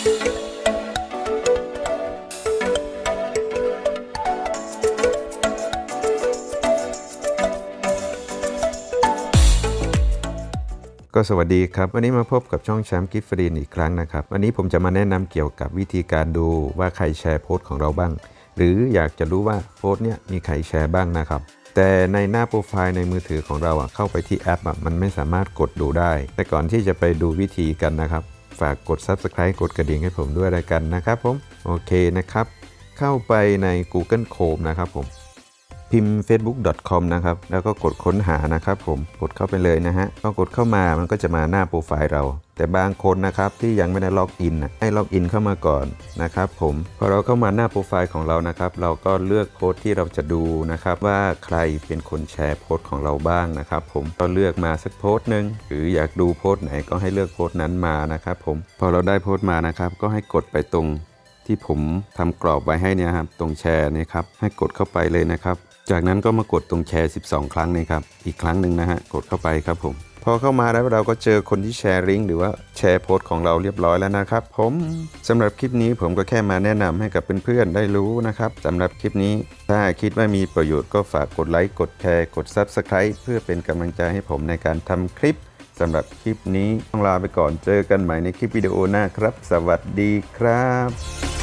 ก็สวัสดีครับ วันนี้มาพบกับช่องแชมป์กิฟฟรีนอีกครั้งนะครับ วันนี้ผมจะมาแนะนำเกี่ยวกับวิธีการดูว่าใครแชร์โพสต์ของเราบ้าง หรืออยากจะรู้ว่าโพสต์เนี้ยมีใครแชร์บ้างนะครับ แต่ในหน้าโปรไฟล์ในมือถือของเราอะเข้าไปที่แอปอะมันไม่สามารถกดดูได้ แต่ก่อนที่จะไปดูวิธีกันนะครับ ฝากกด Subscribe กดกระดิ่งให้ผมด้วยรายกันนะครับผม โอเคนะครับ เข้าไปใน Google Chrome นะครับผม พิมพ์ facebook.com นะครับ แล้วก็กดค้นหานะครับผม กดเข้าไปเลยนะฮะ พอกดเข้ามามันก็จะมาหน้าโปรไฟล์เรา แต่บางคนนะครับที่ยังไม่ได้ล็อกอินนะให้ล็อกอินเข้ามาก่อนนะครับผม พอเราเข้ามาหน้าโปรไฟล์ของเรานะครับ เราก็เลือกโพสต์ที่เราจะดูนะครับว่าใครเป็นคนแชร์โพสต์ของเราบ้างนะครับผม ก็เลือกมาสักโพสต์หนึ่งหรืออยากดูโพสต์ไหนก็ให้เลือกโพสต์นั้นมานะครับผม พอเราได้โพสต์มานะครับก็ให้กดไปตรง ที่ผมทำกรอบไว้ให้เนี่ยครับตรงแชร์เนะครับให้กดเข้าไปเลยนะครับ จากนั้นก็มากดตรงแชร์ 12 ครั้งนะครับอีกครั้งหนึ่งนะฮะกดเข้าไปครับผมพอเข้ามาแล้วเราก็เจอคนที่แชร์ลิงก์หรือว่าแชร์โพสต์ของเราเรียบร้อยแล้วนะครับ ผมสำหรับคลิปนี้ผมก็แค่มาแนะนำให้กับเพื่อนๆได้รู้นะครับสำหรับคลิปนี้ ถ้าคิดว่ามีประโยชน์ก็ฝากกดไลค์กดแชร์กด Subscribe เพื่อเป็นกำลังใจให้ผมในการทำคลิปสำหรับคลิปนี้ต้องลาไปก่อนเจอกันใหม่ในคลิปวิดีโอหน้าครับ สวัสดีครับ